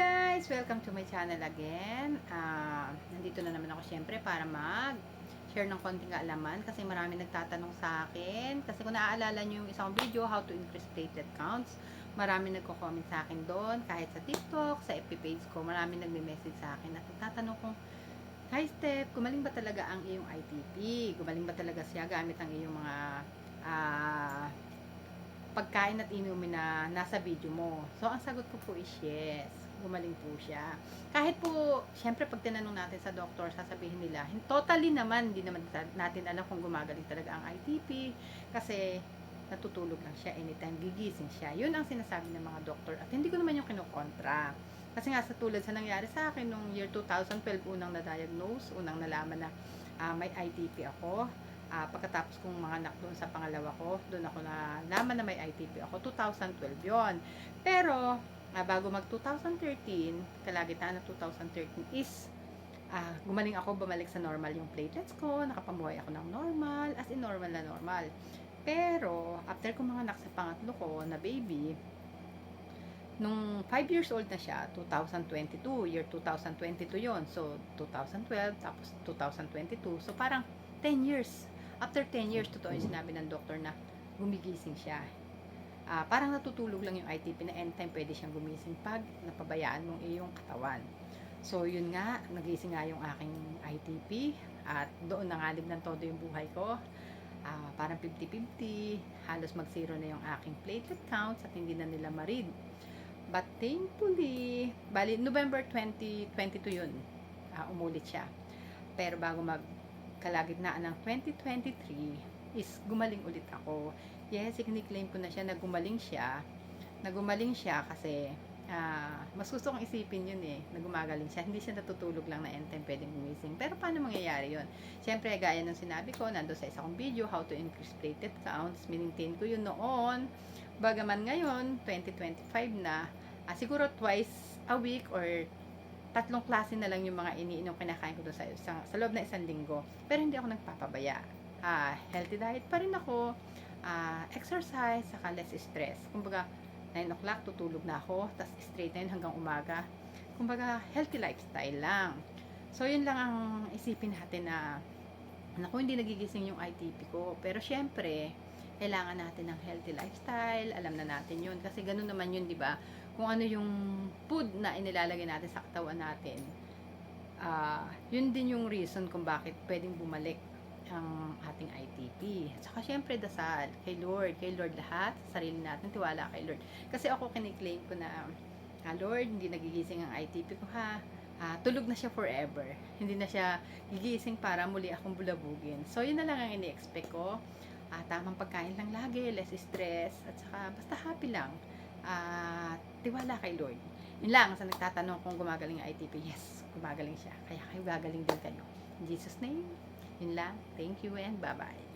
guys! Welcome to my channel again. Ah, nandito na naman ako syempre para mag share ng konting kaalaman kasi marami nagtatanong sa akin. Kasi kung naaalala nyo yung isang video, how to increase platelet counts, marami nagko-comment sa akin doon, kahit sa TikTok, sa FB page ko, marami nagme-message sa akin at nagtatanong kung Hi Steph, gumaling ba talaga ang iyong ITP? Gumaling ba talaga siya gamit ang iyong mga ah, pagkain at inumin na nasa video mo. So, ang sagot ko po is yes. Gumaling po siya. Kahit po, syempre pag tinanong natin sa doktor, sasabihin nila, totally naman, hindi naman natin alam kung gumagaling talaga ang ITP. Kasi, natutulog lang siya anytime, gigising siya. Yun ang sinasabi ng mga doktor. At hindi ko naman yung kinukontra. Kasi nga sa tulad sa nangyari sa akin nung year 2012, unang na-diagnose, unang nalaman na ah, may ITP ako. Ah, pagkatapos kong mga anak doon sa pangalawa ko, doon ako na naman na may ITP ako. 2012 yon Pero, ah, bago mag 2013, kalagitnaan ng 2013 is ah, gumaling ako, bumalik sa normal yung platelets ko, nakapamuhay ako ng normal, as in normal na normal. Pero, after ko mga anak sa pangatlo ko na baby, nung 5 years old na siya, 2022, year 2022 yon So, 2012, tapos 2022. So, parang 10 years. After 10 years, totoo yung sinabi ng doktor na gumigising siya. Ah, parang natutulog lang yung ITP na anytime pwede siyang gumising pag napabayaan mong iyong katawan. So, yun nga, nagising nga yung aking ITP at doon nangalib ng todo yung buhay ko. Ah, parang 50-50, halos mag-zero na yung aking platelet counts at hindi na nila ma-read. But thankfully, bali, November 2022 yun, ah, umulit siya. Pero bago mag kalagitnaan ng 2023 is gumaling ulit ako. Yes, i-claim ko na siya na gumaling siya. Na gumaling siya kasi ah, mas gusto kong isipin yun eh, na gumagaling siya. Hindi siya natutulog lang na anytime pwedeng gumising. Pero paano mangyayari yun? Siyempre, gaya ng sinabi ko, nando sa isang video, how to increase platelet counts, minintain ko yun noon. Bagaman ngayon, 2025 na, ah, siguro twice a week or tatlong klase na lang yung mga iniinom kinakain ko doon sa, sa, sa loob na isang linggo. Pero hindi ako nagpapabaya. Ah, healthy diet pa rin ako. Ah, exercise, saka less stress. Kumbaga, 9 o'clock tutulog na ako, tapos straight na hanggang umaga. Kumbaga, healthy lifestyle lang. So, yun lang ang isipin natin na naku, hindi nagigising yung ITP ko. Pero syempre, kailangan natin ng healthy lifestyle. Alam na natin yun. Kasi ganun naman yun, di ba? Kung ano yung food na inilalagay natin sa katawan natin, ah yun din yung reason kung bakit pwedeng bumalik ang ating ITP. At saka syempre dasal kay Lord, kay Lord lahat, sa sarili natin, tiwala kay Lord. Kasi ako kiniklaim ko na, ah, Lord, hindi nagigising ang ITP ko ha. Ah, tulog na siya forever. Hindi na siya gigising para muli akong bulabugin. So, yun na lang ang ini-expect ko. Ah, tamang pagkain lang lagi, less stress, at saka basta happy lang. Ah, tiwala kay Lord. Yun lang, sa nagtatanong kung gumagaling ang ITP, yes, gumagaling siya. Kaya kayo gagaling din kayo. In Jesus' name, yun lang. Thank you and bye-bye.